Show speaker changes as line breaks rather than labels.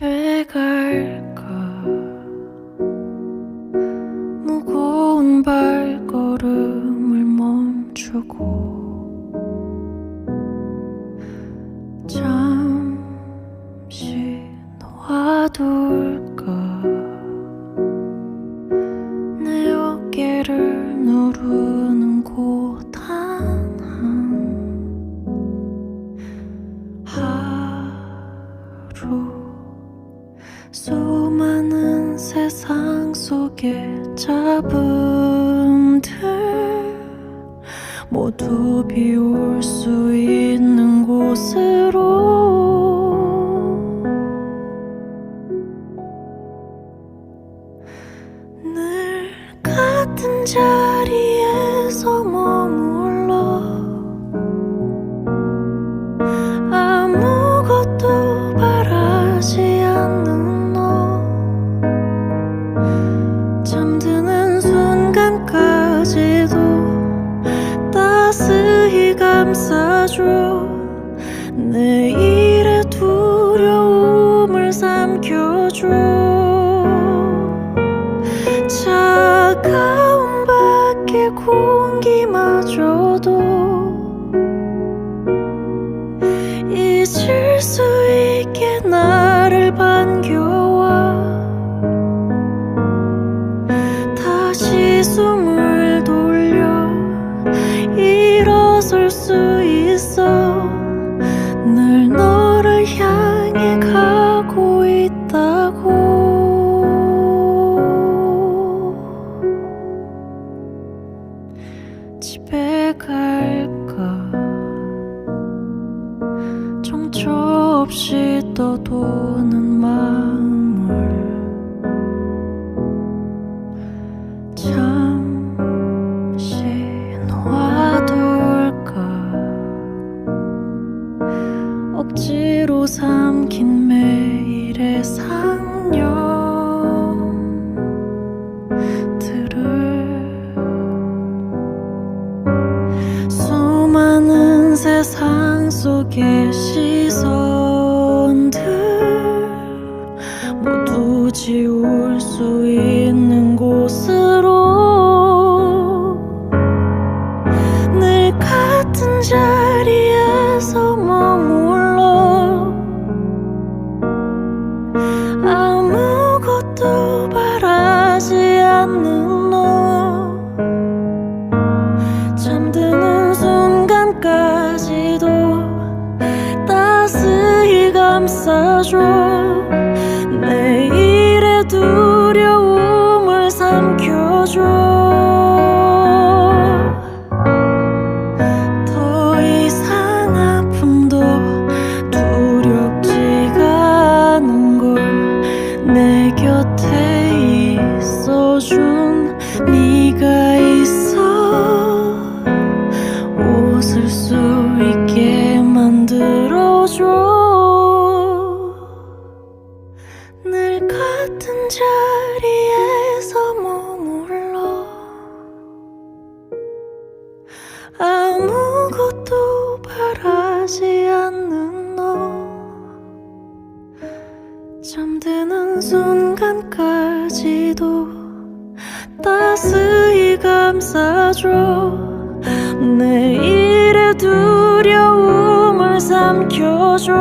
집에 갈까? 무거운 발걸음을 멈추고 잠시 놓아둘까? 내 어깨를 누르는 고단한 하루 속의 잡음들 모두 비울 수 있는 곳으로 늘 같은 자 감싸줘. 내일의 두려움을 삼켜줘. 차가운 밖의 공기마저도 잊을 수 있게 나 떠도는 마음을 잠시 놓아둘까? 억지로 삼킨 매일의 상념들을 수많은 세상 속의 시선 지울 수 있는 곳으로 늘 같은 자리에서 머물러 아무것도 삼켜줘. 더 이상 아픔도 두렵지가 않은 걸 내 곁에 있어준 네가 있어. 웃을 수 있게 만들어줘. 늘 같은 자 바라지 않는 너. 잠드는 순간까지도 따스히 감싸줘. 내 일의 두려움을 삼켜줘